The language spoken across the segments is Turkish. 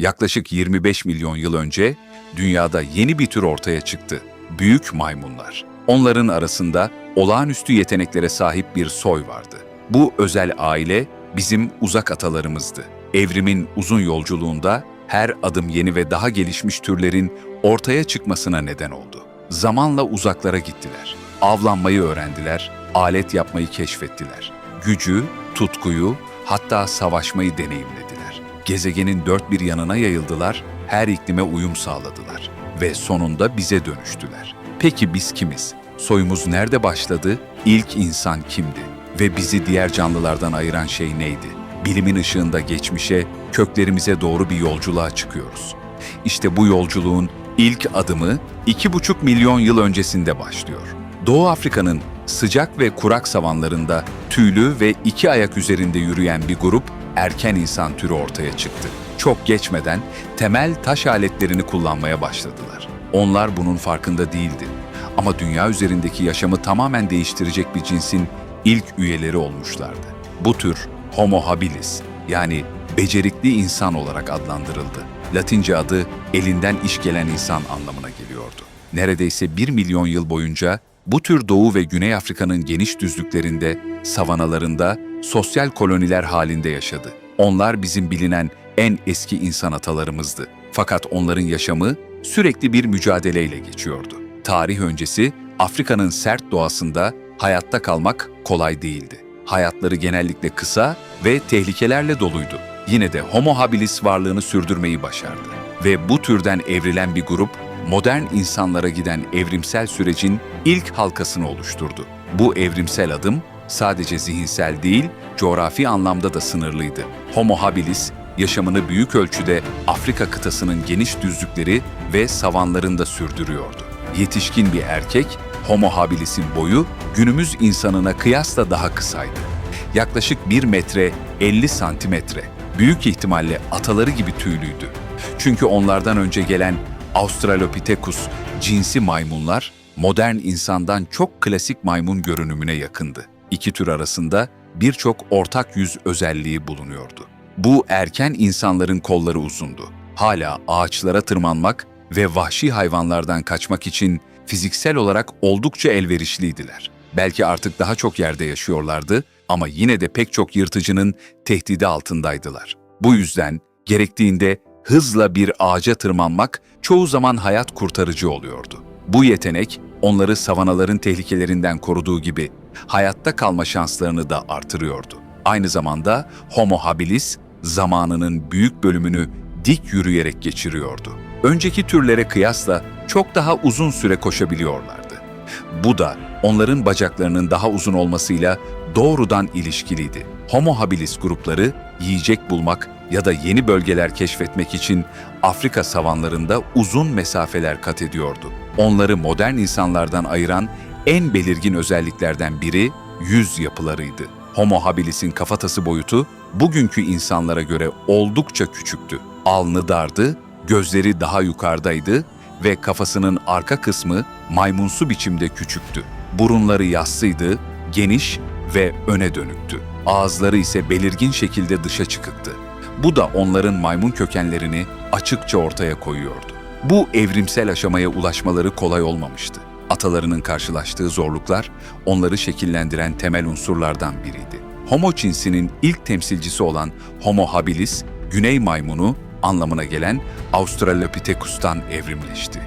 Yaklaşık 25 milyon yıl önce dünyada yeni bir tür ortaya çıktı. Büyük maymunlar. Onların arasında olağanüstü yeteneklere sahip bir soy vardı. Bu özel aile bizim uzak atalarımızdı. Evrimin uzun yolculuğunda her adım yeni ve daha gelişmiş türlerin ortaya çıkmasına neden oldu. Zamanla uzaklara gittiler. Avlanmayı öğrendiler, alet yapmayı keşfettiler. Gücü, tutkuyu, hatta savaşmayı deneyimlediler. Gezegenin dört bir yanına yayıldılar, her iklime uyum sağladılar ve sonunda bize dönüştüler. Peki biz kimiz? Soyumuz nerede başladı? İlk insan kimdi? Ve bizi diğer canlılardan ayıran şey neydi? Bilimin ışığında geçmişe, köklerimize doğru bir yolculuğa çıkıyoruz. İşte bu yolculuğun ilk adımı 2,5 milyon yıl öncesinde başlıyor. Doğu Afrika'nın sıcak ve kurak savanlarında tüylü ve iki ayak üzerinde yürüyen bir grup erken insan türü ortaya çıktı. Çok geçmeden temel taş aletlerini kullanmaya başladılar. Onlar bunun farkında değildi. Ama dünya üzerindeki yaşamı tamamen değiştirecek bir cinsin ilk üyeleri olmuşlardı. Bu tür Homo habilis yani becerikli insan olarak adlandırıldı. Latince adı elinden iş gelen insan anlamına geliyordu. Neredeyse bir milyon yıl boyunca bu tür Doğu ve Güney Afrika'nın geniş düzlüklerinde, savanalarında sosyal koloniler halinde yaşadı. Onlar bizim bilinen en eski insan atalarımızdı. Fakat onların yaşamı sürekli bir mücadeleyle geçiyordu. Tarih öncesi Afrika'nın sert doğasında hayatta kalmak kolay değildi. Hayatları genellikle kısa ve tehlikelerle doluydu. Yine de Homo habilis varlığını sürdürmeyi başardı. Ve bu türden evrilen bir grup, modern insanlara giden evrimsel sürecin ilk halkasını oluşturdu. Bu evrimsel adım sadece zihinsel değil, coğrafi anlamda da sınırlıydı. Homo habilis, yaşamını büyük ölçüde Afrika kıtasının geniş düzlükleri ve savanlarında sürdürüyordu. Yetişkin bir erkek, Homo habilis'in boyu günümüz insanına kıyasla daha kısaydı. Yaklaşık 1 metre 50 santimetre. Büyük ihtimalle ataları gibi tüylüydü. Çünkü onlardan önce gelen Australopithecus cinsi maymunlar modern insandan çok klasik maymun görünümüne yakındı. İki tür arasında birçok ortak yüz özelliği bulunuyordu. Bu erken insanların kolları uzundu. Hala ağaçlara tırmanmak ve vahşi hayvanlardan kaçmak için fiziksel olarak oldukça elverişliydiler. Belki artık daha çok yerde yaşıyorlardı ama yine de pek çok yırtıcının tehdidi altındaydılar. Bu yüzden gerektiğinde hızla bir ağaca tırmanmak çoğu zaman hayat kurtarıcı oluyordu. Bu yetenek onları savanaların tehlikelerinden koruduğu gibi hayatta kalma şanslarını da artırıyordu. Aynı zamanda Homo habilis zamanının büyük bölümünü dik yürüyerek geçiriyordu. Önceki türlere kıyasla çok daha uzun süre koşabiliyorlardı. Bu da onların bacaklarının daha uzun olmasıyla doğrudan ilişkiliydi. Homo habilis grupları yiyecek bulmak ya da yeni bölgeler keşfetmek için Afrika savanlarında uzun mesafeler kat ediyordu. Onları modern insanlardan ayıran en belirgin özelliklerden biri yüz yapılarıydı. Homo habilis'in kafatası boyutu bugünkü insanlara göre oldukça küçüktü. Alnı dardı, gözleri daha yukarıdaydı ve kafasının arka kısmı maymunsu biçimde küçüktü. Burunları yassıydı, geniş ve öne dönüktü. Ağızları ise belirgin şekilde dışa çıkıktı. Bu da onların maymun kökenlerini açıkça ortaya koyuyordu. Bu evrimsel aşamaya ulaşmaları kolay olmamıştı. Atalarının karşılaştığı zorluklar onları şekillendiren temel unsurlardan biriydi. Homo cinsinin ilk temsilcisi olan Homo habilis, güney maymunu anlamına gelen Australopithecus'tan evrimleşti.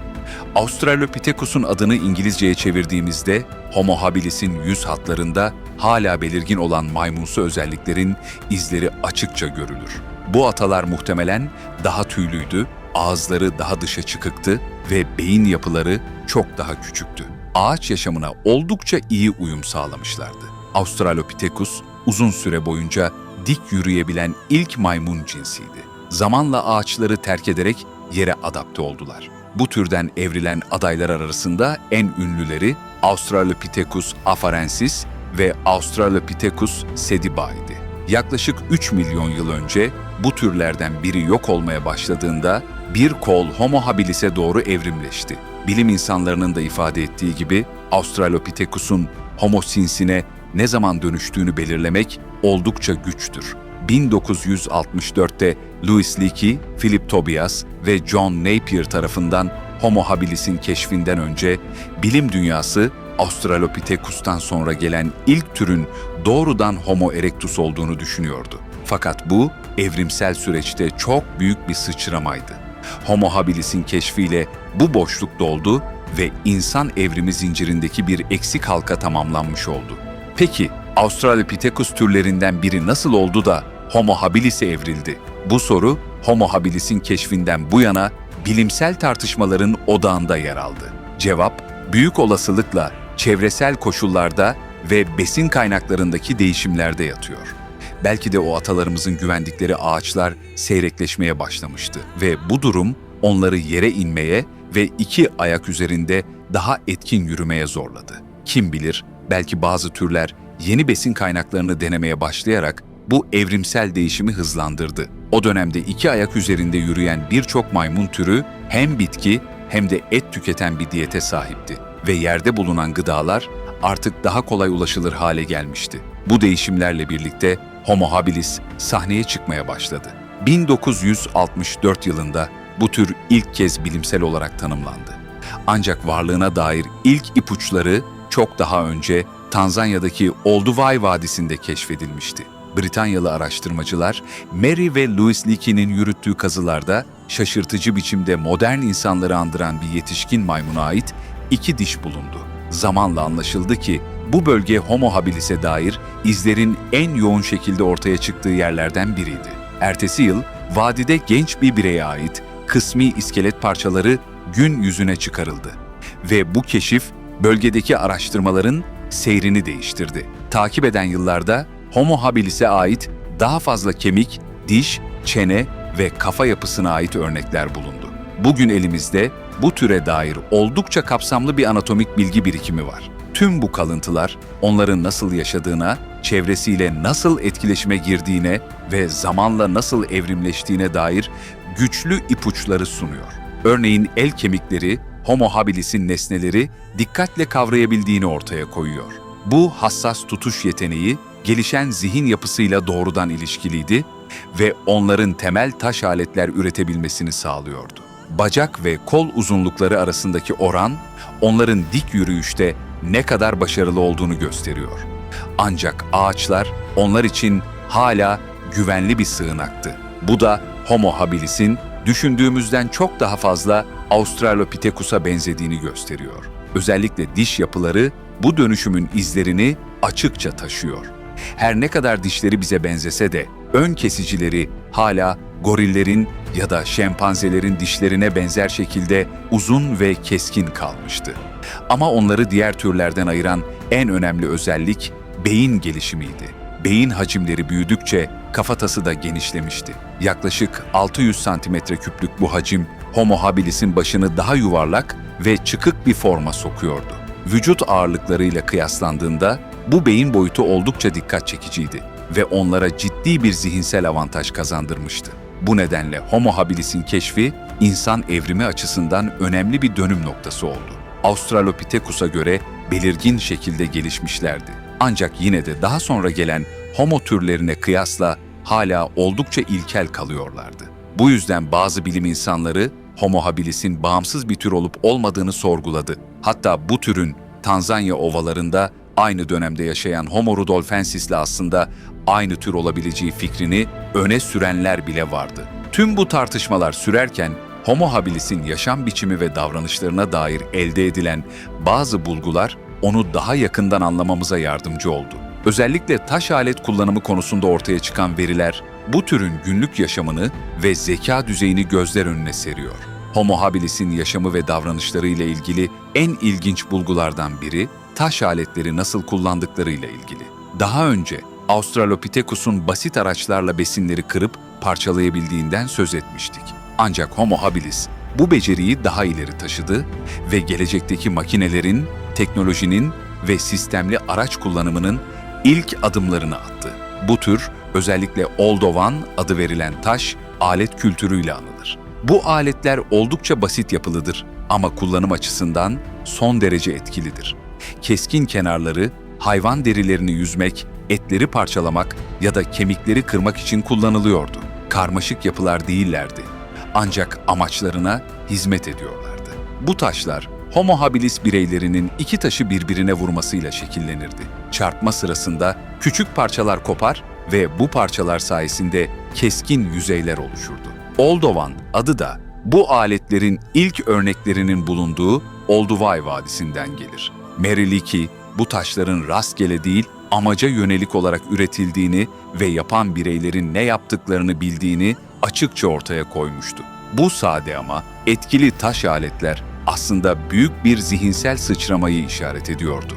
Australopithecus'un adını İngilizceye çevirdiğimizde Homo habilis'in yüz hatlarında hala belirgin olan maymunsu özelliklerin izleri açıkça görülür. Bu atalar muhtemelen daha tüylüydü, ağızları daha dışa çıkıktı ve beyin yapıları çok daha küçüktü. Ağaç yaşamına oldukça iyi uyum sağlamışlardı. Australopithecus uzun süre boyunca dik yürüyebilen ilk maymun cinsiydi. Zamanla ağaçları terk ederek yere adapte oldular. Bu türden evrilen adaylar arasında en ünlüleri Australopithecus afarensis ve Australopithecus sedibaidi. Yaklaşık 3 milyon yıl önce bu türlerden biri yok olmaya başladığında bir kol Homo habilis'e doğru evrimleşti. Bilim insanlarının da ifade ettiği gibi Australopithecus'un Homo sinsine ne zaman dönüştüğünü belirlemek oldukça güçtür. 1964'te Louis Leakey, Philip Tobias ve John Napier tarafından Homo habilis'in keşfinden önce bilim dünyası Australopithecus'tan sonra gelen ilk türün doğrudan Homo erectus olduğunu düşünüyordu. Fakat bu evrimsel süreçte çok büyük bir sıçramaydı. Homo habilis'in keşfiyle bu boşluk doldu ve insan evrimi zincirindeki bir eksik halka tamamlanmış oldu. Peki Australopithecus türlerinden biri nasıl oldu da Homo habilis'e evrildi? Bu soru Homo habilis'in keşfinden bu yana bilimsel tartışmaların odağında yer aldı. Cevap büyük olasılıkla çevresel koşullarda ve besin kaynaklarındaki değişimlerde yatıyor. Belki de o atalarımızın güvendikleri ağaçlar seyrekleşmeye başlamıştı ve bu durum onları yere inmeye ve iki ayak üzerinde daha etkin yürümeye zorladı. Kim bilir, belki bazı türler yeni besin kaynaklarını denemeye başlayarak bu evrimsel değişimi hızlandırdı. O dönemde iki ayak üzerinde yürüyen birçok maymun türü hem bitki hem de et tüketen bir diyete sahipti ve yerde bulunan gıdalar artık daha kolay ulaşılır hale gelmişti. Bu değişimlerle birlikte Homo habilis sahneye çıkmaya başladı. 1964 yılında bu tür ilk kez bilimsel olarak tanımlandı. Ancak varlığına dair ilk ipuçları çok daha önce Tanzanya'daki Olduvai Vadisi'nde keşfedilmişti. Britanyalı araştırmacılar Mary ve Louis Leakey'nin yürüttüğü kazılarda şaşırtıcı biçimde modern insanları andıran bir yetişkin maymuna ait iki diş bulundu. Zamanla anlaşıldı ki bu bölge Homo habilis'e dair izlerin en yoğun şekilde ortaya çıktığı yerlerden biriydi. Ertesi yıl vadide genç bir bireye ait kısmi iskelet parçaları gün yüzüne çıkarıldı ve bu keşif bölgedeki araştırmaların seyrini değiştirdi. Takip eden yıllarda Homo habilis'e ait daha fazla kemik, diş, çene ve kafa yapısına ait örnekler bulundu. Bugün elimizde bu türe dair oldukça kapsamlı bir anatomik bilgi birikimi var. Tüm bu kalıntılar onların nasıl yaşadığına, çevresiyle nasıl etkileşime girdiğine ve zamanla nasıl evrimleştiğine dair güçlü ipuçları sunuyor. Örneğin el kemikleri Homo habilis'in nesneleri dikkatle kavrayabildiğini ortaya koyuyor. Bu hassas tutuş yeteneği gelişen zihin yapısıyla doğrudan ilişkiliydi ve onların temel taş aletler üretebilmesini sağlıyordu. Bacak ve kol uzunlukları arasındaki oran onların dik yürüyüşte ne kadar başarılı olduğunu gösteriyor. Ancak ağaçlar onlar için hala güvenli bir sığınaktı. Bu da Homo habilis'in düşündüğümüzden çok daha fazla Australopithecus'a benzediğini gösteriyor. Özellikle diş yapıları bu dönüşümün izlerini açıkça taşıyor. Her ne kadar dişleri bize benzese de ön kesicileri hala gorillerin ya da şempanzelerin dişlerine benzer şekilde uzun ve keskin kalmıştı. Ama onları diğer türlerden ayıran en önemli özellik beyin gelişimiydi. Beyin hacimleri büyüdükçe kafatası da genişlemişti. Yaklaşık 600 santimetre küplük bu hacim Homo habilis'in başını daha yuvarlak ve çıkık bir forma sokuyordu. Vücut ağırlıklarıyla kıyaslandığında bu beyin boyutu oldukça dikkat çekiciydi ve onlara ciddi bir zihinsel avantaj kazandırmıştı. Bu nedenle Homo habilis'in keşfi insan evrimi açısından önemli bir dönüm noktası oldu. Australopithecus'a göre belirgin şekilde gelişmişlerdi. Ancak yine de daha sonra gelen Homo türlerine kıyasla hala oldukça ilkel kalıyorlardı. Bu yüzden bazı bilim insanları Homo habilis'in bağımsız bir tür olup olmadığını sorguladı. Hatta bu türün Tanzanya ovalarında aynı dönemde yaşayan Homo rudolfensis ile aslında aynı tür olabileceği fikrini öne sürenler bile vardı. Tüm bu tartışmalar sürerken Homo habilis'in yaşam biçimi ve davranışlarına dair elde edilen bazı bulgular onu daha yakından anlamamıza yardımcı oldu. Özellikle taş alet kullanımı konusunda ortaya çıkan veriler bu türün günlük yaşamını ve zeka düzeyini gözler önüne seriyor. Homo habilis'in yaşamı ve davranışları ile ilgili en ilginç bulgulardan biri taş aletleri nasıl kullandıklarıyla ilgili. Daha önce Australopithecus'un basit araçlarla besinleri kırıp parçalayabildiğinden söz etmiştik. Ancak Homo habilis bu beceriyi daha ileri taşıdı ve gelecekteki makinelerin, teknolojinin ve sistemli araç kullanımının ilk adımlarını attı. Bu tür özellikle oldovan adı verilen taş alet kültürüyle anılır. Bu aletler oldukça basit yapılıdır ama kullanım açısından son derece etkilidir. Keskin kenarları hayvan derilerini yüzmek, etleri parçalamak ya da kemikleri kırmak için kullanılıyordu. Karmaşık yapılar değillerdi. Ancak amaçlarına hizmet ediyorlardı. Bu taşlar Homo habilis bireylerinin iki taşı birbirine vurmasıyla şekillenirdi. Çarpma sırasında küçük parçalar kopar ve bu parçalar sayesinde keskin yüzeyler oluşurdu. Oldovan adı da bu aletlerin ilk örneklerinin bulunduğu Olduvai Vadisi'nden gelir. Leakey, bu taşların rastgele değil, amaca yönelik olarak üretildiğini ve yapan bireylerin ne yaptıklarını bildiğini açıkça ortaya koymuştu. Bu sade ama etkili taş aletler aslında büyük bir zihinsel sıçramayı işaret ediyordu.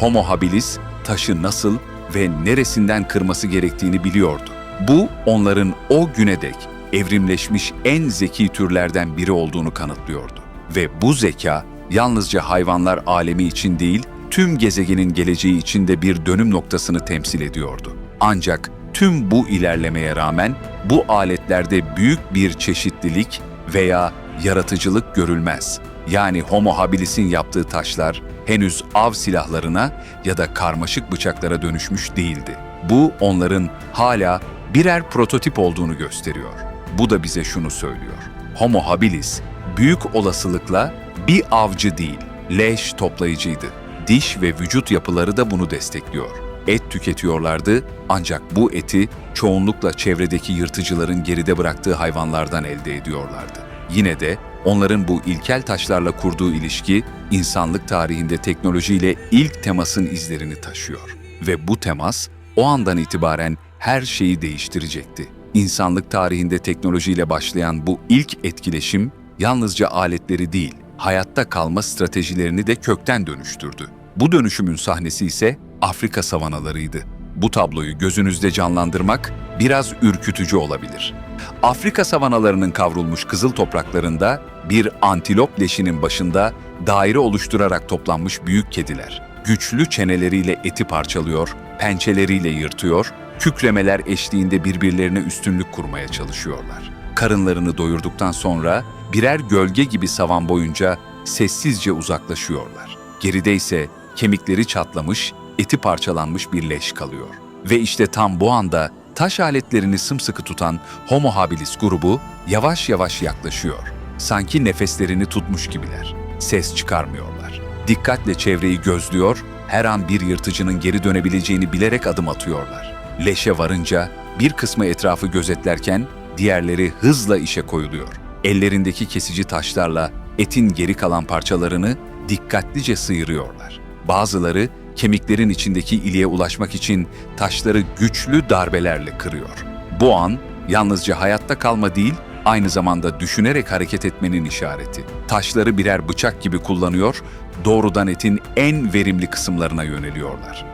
Homo habilis taşı nasıl ve neresinden kırması gerektiğini biliyordu. Bu onların o güne dek evrimleşmiş en zeki türlerden biri olduğunu kanıtlıyordu. Ve bu zeka yalnızca hayvanlar alemi için değil, tüm gezegenin geleceği için de bir dönüm noktasını temsil ediyordu. Ancak tüm bu ilerlemeye rağmen bu aletlerde büyük bir çeşitlilik veya yaratıcılık görülmez. Yani Homo habilis'in yaptığı taşlar henüz av silahlarına ya da karmaşık bıçaklara dönüşmüş değildi. Bu onların hala birer prototip olduğunu gösteriyor. Bu da bize şunu söylüyor. Homo habilis büyük olasılıkla bir avcı değil, leş toplayıcıydı. Diş ve vücut yapıları da bunu destekliyor. Et tüketiyorlardı ancak bu eti çoğunlukla çevredeki yırtıcıların geride bıraktığı hayvanlardan elde ediyorlardı. Yine de onların bu ilkel taşlarla kurduğu ilişki insanlık tarihinde teknolojiyle ilk temasın izlerini taşıyor. Ve bu temas o andan itibaren her şeyi değiştirecekti. İnsanlık tarihinde teknolojiyle başlayan bu ilk etkileşim yalnızca aletleri değil, hayatta kalma stratejilerini de kökten dönüştürdü. Bu dönüşümün sahnesi ise Afrika savanalarıydı. Bu tabloyu gözünüzde canlandırmak biraz ürkütücü olabilir. Afrika savanalarının kavrulmuş kızıl topraklarında bir antilop leşinin başında daire oluşturarak toplanmış büyük kediler. Güçlü çeneleriyle eti parçalıyor, pençeleriyle yırtıyor, kükremeler eşliğinde birbirlerine üstünlük kurmaya çalışıyorlar. Karınlarını doyurduktan sonra birer gölge gibi savan boyunca sessizce uzaklaşıyorlar. Geride ise kemikleri çatlamış, eti parçalanmış bir leş kalıyor. Ve işte tam bu anda taş aletlerini sımsıkı tutan Homo habilis grubu yavaş yavaş yaklaşıyor. Sanki nefeslerini tutmuş gibiler. Ses çıkarmıyorlar. Dikkatle çevreyi gözlüyor, her an bir yırtıcının geri dönebileceğini bilerek adım atıyorlar. Leşe varınca bir kısmı etrafı gözetlerken diğerleri hızla işe koyuluyor. Ellerindeki kesici taşlarla etin geri kalan parçalarını dikkatlice sıyırıyorlar. Bazıları kemiklerin içindeki iliğe ulaşmak için taşları güçlü darbelerle kırıyor. Bu an yalnızca hayatta kalma değil, aynı zamanda düşünerek hareket etmenin işareti. Taşları birer bıçak gibi kullanıyor, doğrudan etin en verimli kısımlarına yöneliyorlar.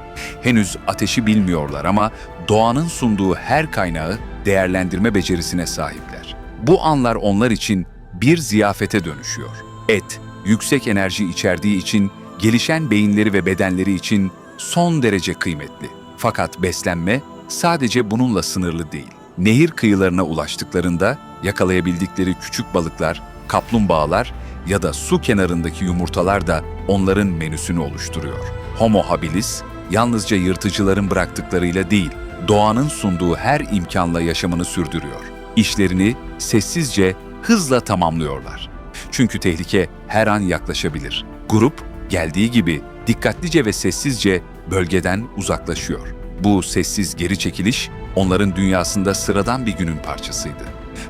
Henüz ateşi bilmiyorlar ama doğanın sunduğu her kaynağı değerlendirme becerisine sahipler. Bu anlar onlar için bir ziyafete dönüşüyor. Et, yüksek enerji içerdiği için gelişen beyinleri ve bedenleri için son derece kıymetli. Fakat beslenme sadece bununla sınırlı değil. Nehir kıyılarına ulaştıklarında yakalayabildikleri küçük balıklar, kaplumbağalar ya da su kenarındaki yumurtalar da onların menüsünü oluşturuyor. Homo habilis yalnızca yırtıcıların bıraktıklarıyla değil, doğanın sunduğu her imkanla yaşamını sürdürüyor. İşlerini sessizce, hızla tamamlıyorlar. Çünkü tehlike her an yaklaşabilir. Grup geldiği gibi dikkatlice ve sessizce bölgeden uzaklaşıyor. Bu sessiz geri çekiliş onların dünyasında sıradan bir günün parçasıydı.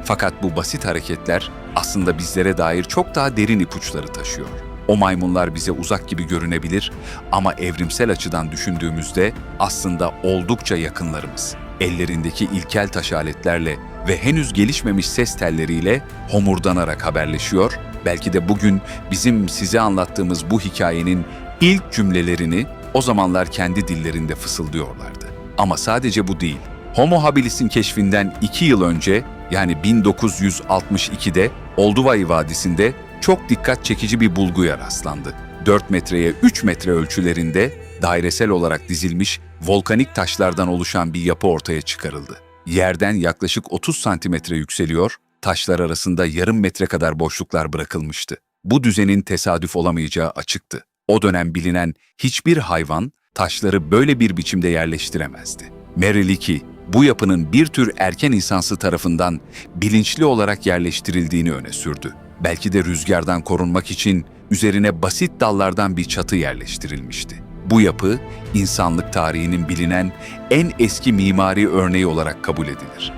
Fakat bu basit hareketler aslında bizlere dair çok daha derin ipuçları taşıyor. O maymunlar bize uzak gibi görünebilir ama evrimsel açıdan düşündüğümüzde aslında oldukça yakınlarımız. Ellerindeki ilkel taş aletlerle ve henüz gelişmemiş ses telleriyle homurdanarak haberleşiyor, belki de bugün bizim size anlattığımız bu hikayenin ilk cümlelerini o zamanlar kendi dillerinde fısıldıyorlardı. Ama sadece bu değil. Homo habilis'in keşfinden iki yıl önce yani 1962'de Olduvai Vadisi'nde çok dikkat çekici bir bulguya rastlandı. 4 metreye 3 metre ölçülerinde dairesel olarak dizilmiş volkanik taşlardan oluşan bir yapı ortaya çıkarıldı. Yerden yaklaşık 30 santimetre yükseliyor, taşlar arasında yarım metre kadar boşluklar bırakılmıştı. Bu düzenin tesadüf olamayacağı açıktı. O dönem bilinen hiçbir hayvan taşları böyle bir biçimde yerleştiremezdi. Leakey, bu yapının bir tür erken insansı tarafından bilinçli olarak yerleştirildiğini öne sürdü. Belki de rüzgardan korunmak için üzerine basit dallardan bir çatı yerleştirilmişti. Bu yapı, insanlık tarihinin bilinen en eski mimari örneği olarak kabul edilir.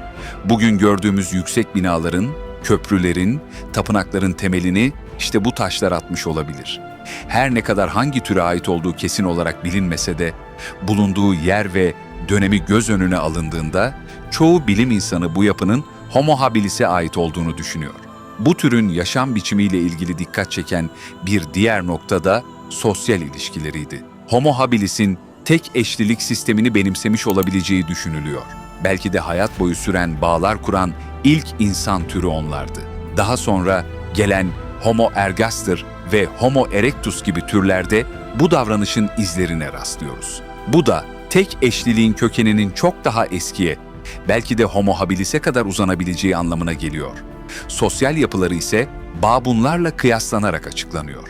Bugün gördüğümüz yüksek binaların, köprülerin, tapınakların temelini işte bu taşlar atmış olabilir. Her ne kadar hangi türe ait olduğu kesin olarak bilinmese de, bulunduğu yer ve dönemi göz önüne alındığında çoğu bilim insanı bu yapının Homo habilis'e ait olduğunu düşünüyor. Bu türün yaşam biçimiyle ilgili dikkat çeken bir diğer nokta da sosyal ilişkileriydi. Homo habilis'in tek eşlilik sistemini benimsemiş olabileceği düşünülüyor. Belki de hayat boyu süren bağlar kuran ilk insan türü onlardı. Daha sonra gelen Homo ergaster ve Homo erectus gibi türlerde bu davranışın izlerine rastlıyoruz. Bu da tek eşliliğin kökeninin çok daha eskiye, belki de Homo habilis'e kadar uzanabileceği anlamına geliyor. Sosyal yapıları ise babunlarla kıyaslanarak açıklanıyor.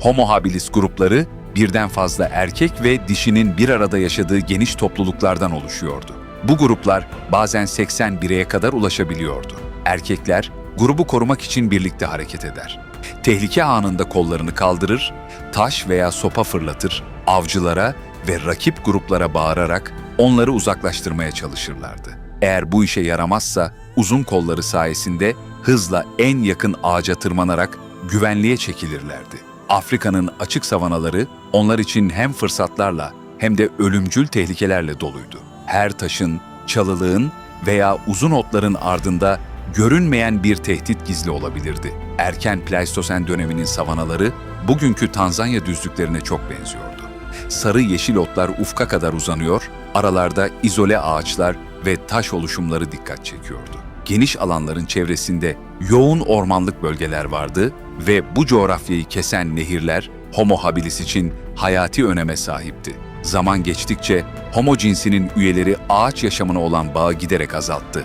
Homo habilis grupları birden fazla erkek ve dişinin bir arada yaşadığı geniş topluluklardan oluşuyordu. Bu gruplar bazen 80 bireye kadar ulaşabiliyordu. Erkekler grubu korumak için birlikte hareket eder. Tehlike anında kollarını kaldırır, taş veya sopa fırlatır, avcılara ve rakip gruplara bağırarak onları uzaklaştırmaya çalışırlardı. Eğer bu işe yaramazsa uzun kolları sayesinde hızla en yakın ağaca tırmanarak güvenliğe çekilirlerdi. Afrika'nın açık savanaları onlar için hem fırsatlarla hem de ölümcül tehlikelerle doluydu. Her taşın, çalılığın veya uzun otların ardında görünmeyen bir tehdit gizli olabilirdi. Erken Pleistosen döneminin savanaları bugünkü Tanzanya düzlüklerine çok benziyordu. Sarı yeşil otlar ufka kadar uzanıyor, aralarda izole ağaçlar ve taş oluşumları dikkat çekiyordu. Geniş alanların çevresinde yoğun ormanlık bölgeler vardı ve bu coğrafyayı kesen nehirler Homo habilis için hayati öneme sahipti. Zaman geçtikçe Homo cinsinin üyeleri ağaç yaşamına olan bağı giderek azalttı.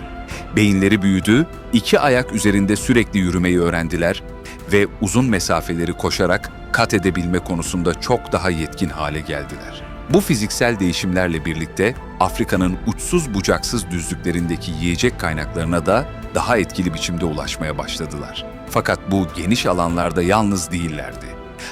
Beyinleri büyüdü, iki ayak üzerinde sürekli yürümeyi öğrendiler ve uzun mesafeleri koşarak kat edebilme konusunda çok daha yetkin hale geldiler. Bu fiziksel değişimlerle birlikte Afrika'nın uçsuz bucaksız düzlüklerindeki yiyecek kaynaklarına da daha etkili biçimde ulaşmaya başladılar. Fakat bu geniş alanlarda yalnız değillerdi.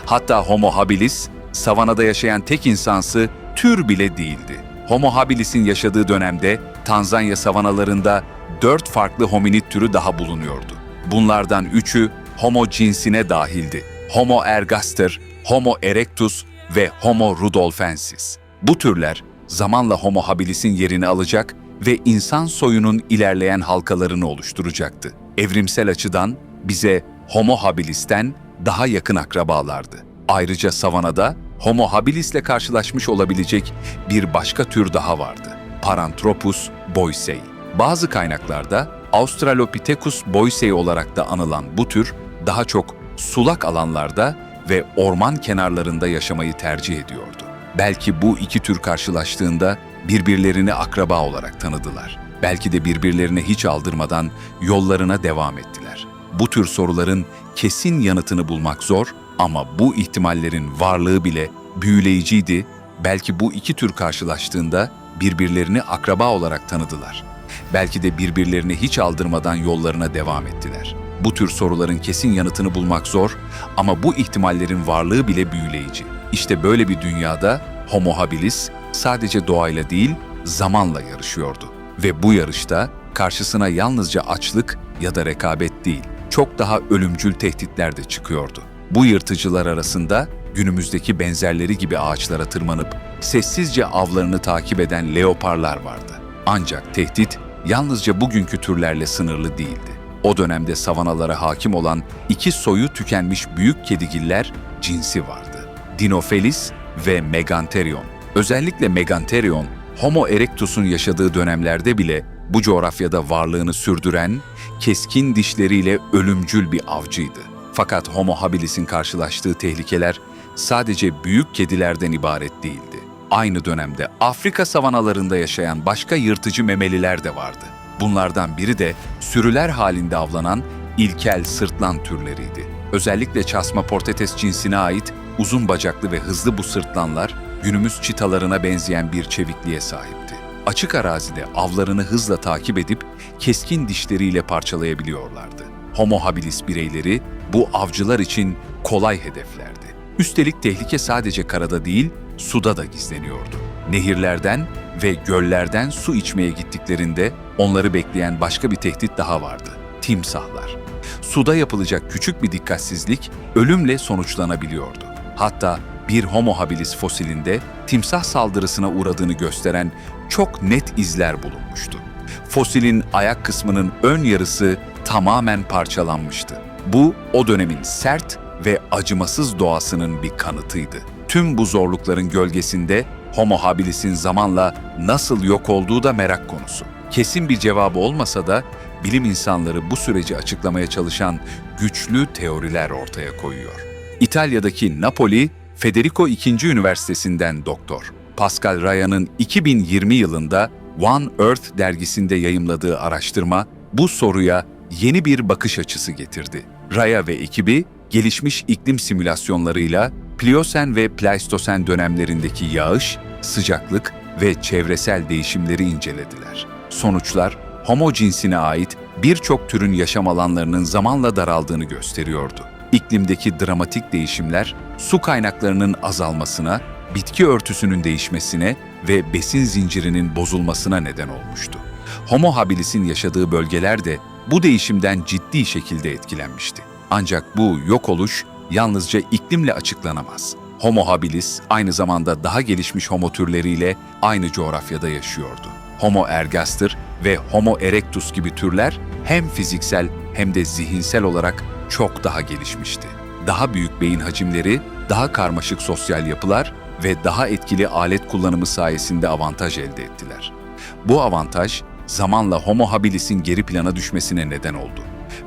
Hatta Homo habilis, savanada yaşayan tek insansı tür bile değildi. Homo habilis'in yaşadığı dönemde Tanzanya savanalarında dört farklı hominid türü daha bulunuyordu. Bunlardan üçü Homo cinsine dahildi. Homo ergaster, Homo erectus ve Homo rudolfensis. Bu türler zamanla Homo habilis'in yerini alacak ve insan soyunun ilerleyen halkalarını oluşturacaktı. Evrimsel açıdan bize Homo habilis'ten daha yakın akrabalardı. Ayrıca savanada Homo habilis'le karşılaşmış olabilecek bir başka tür daha vardı. Paranthropus boisei. Bazı kaynaklarda Australopithecus boisei olarak da anılan bu tür daha çok sulak alanlarda ve orman kenarlarında yaşamayı tercih ediyordu. Belki bu iki tür karşılaştığında birbirlerini akraba olarak tanıdılar. Belki de birbirlerine hiç aldırmadan yollarına devam ettiler. Bu tür soruların kesin yanıtını bulmak zor ama bu ihtimallerin varlığı bile büyüleyiciydi. Belki bu iki tür karşılaştığında birbirlerini akraba olarak tanıdılar. Belki de birbirlerini hiç aldırmadan yollarına devam ettiler. Bu tür soruların kesin yanıtını bulmak zor ama bu ihtimallerin varlığı bile büyüleyici. İşte böyle bir dünyada Homo habilis sadece doğayla değil, zamanla yarışıyordu. Ve bu yarışta karşısına yalnızca açlık ya da rekabet değil, çok daha ölümcül tehditler de çıkıyordu. Bu yırtıcılar arasında günümüzdeki benzerleri gibi ağaçlara tırmanıp sessizce avlarını takip eden leoparlar vardı. Ancak tehdit yalnızca bugünkü türlerle sınırlı değildi. O dönemde savanalara hakim olan iki soyu tükenmiş büyük kedigiller cinsi vardı. Dinophelis ve Megantherion. Özellikle Megantherion, Homo erectus'un yaşadığı dönemlerde bile bu coğrafyada varlığını sürdüren, keskin dişleriyle ölümcül bir avcıydı. Fakat Homo habilis'in karşılaştığı tehlikeler sadece büyük kedilerden ibaret değildi. Aynı dönemde Afrika savanalarında yaşayan başka yırtıcı memeliler de vardı. Bunlardan biri de sürüler halinde avlanan ilkel sırtlan türleriydi. Özellikle Chasma portetes cinsine ait uzun bacaklı ve hızlı bu sırtlanlar günümüz çitalarına benzeyen bir çevikliğe sahipti. Açık arazide avlarını hızla takip edip keskin dişleriyle parçalayabiliyorlardı. Homo habilis bireyleri bu avcılar için kolay hedeflerdi. Üstelik tehlike sadece karada değil, suda da gizleniyordu. Nehirlerden ve göllerden su içmeye gittiklerinde onları bekleyen başka bir tehdit daha vardı. Timsahlar. Suda yapılacak küçük bir dikkatsizlik ölümle sonuçlanabiliyordu. Hatta bir Homo habilis fosilinde timsah saldırısına uğradığını gösteren çok net izler bulunmuştu. Fosilin ayak kısmının ön yarısı tamamen parçalanmıştı. Bu o dönemin sert ve acımasız doğasının bir kanıtıydı. Tüm bu zorlukların gölgesinde Homo habilis'in zamanla nasıl yok olduğu da merak konusu. Kesin bir cevabı olmasa da bilim insanları bu süreci açıklamaya çalışan güçlü teoriler ortaya koyuyor. İtalya'daki Napoli Federico II. Üniversitesi'nden doktor Pascal Raya'nın 2020 yılında One Earth dergisinde yayımladığı araştırma bu soruya yeni bir bakış açısı getirdi. Raya ve ekibi gelişmiş iklim simülasyonlarıyla Pliyosen ve Pleistosen dönemlerindeki yağış, sıcaklık ve çevresel değişimleri incelediler. Sonuçlar, Homo cinsine ait birçok türün yaşam alanlarının zamanla daraldığını gösteriyordu. İklimdeki dramatik değişimler, su kaynaklarının azalmasına, bitki örtüsünün değişmesine ve besin zincirinin bozulmasına neden olmuştu. Homo habilis'in yaşadığı bölgeler de bu değişimden ciddi şekilde etkilenmişti. Ancak bu yok oluş yalnızca iklimle açıklanamaz. Homo habilis aynı zamanda daha gelişmiş homo türleriyle aynı coğrafyada yaşıyordu. Homo ergaster ve Homo erectus gibi türler hem fiziksel hem de zihinsel olarak çok daha gelişmişti. Daha büyük beyin hacimleri, daha karmaşık sosyal yapılar ve daha etkili alet kullanımı sayesinde avantaj elde ettiler. Bu avantaj zamanla Homo habilis'in geri plana düşmesine neden oldu.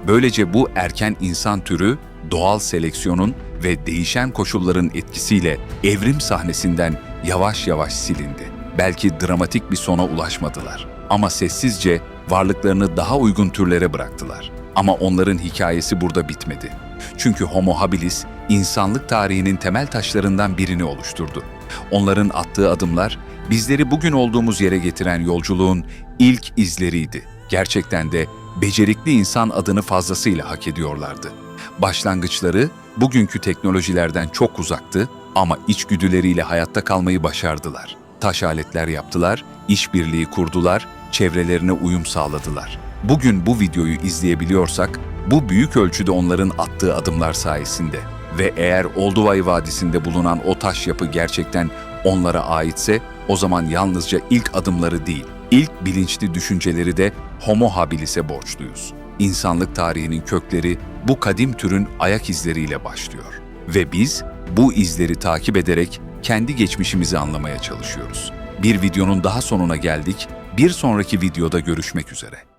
Böylece bu erken insan türü doğal seleksiyonun ve değişen koşulların etkisiyle evrim sahnesinden yavaş yavaş silindi. Belki dramatik bir sona ulaşmadılar ama sessizce varlıklarını daha uygun türlere bıraktılar. Ama onların hikayesi burada bitmedi. Çünkü Homo habilis insanlık tarihinin temel taşlarından birini oluşturdu. Onların attığı adımlar bizleri bugün olduğumuz yere getiren yolculuğun ilk izleriydi. Gerçekten de becerikli insan adını fazlasıyla hak ediyorlardı. Başlangıçları bugünkü teknolojilerden çok uzaktı ama içgüdüleriyle hayatta kalmayı başardılar. Taş aletler yaptılar, işbirliği kurdular, çevrelerine uyum sağladılar. Bugün bu videoyu izleyebiliyorsak, bu büyük ölçüde onların attığı adımlar sayesinde ve eğer Olduvai Vadisi'nde bulunan o taş yapı gerçekten onlara aitse, o zaman yalnızca ilk adımları değil, ilk bilinçli düşünceleri de Homo habilis'e borçluyuz. İnsanlık tarihinin kökleri bu kadim türün ayak izleriyle başlıyor. Ve biz bu izleri takip ederek kendi geçmişimizi anlamaya çalışıyoruz. Bir videonun daha sonuna geldik. Bir sonraki videoda görüşmek üzere.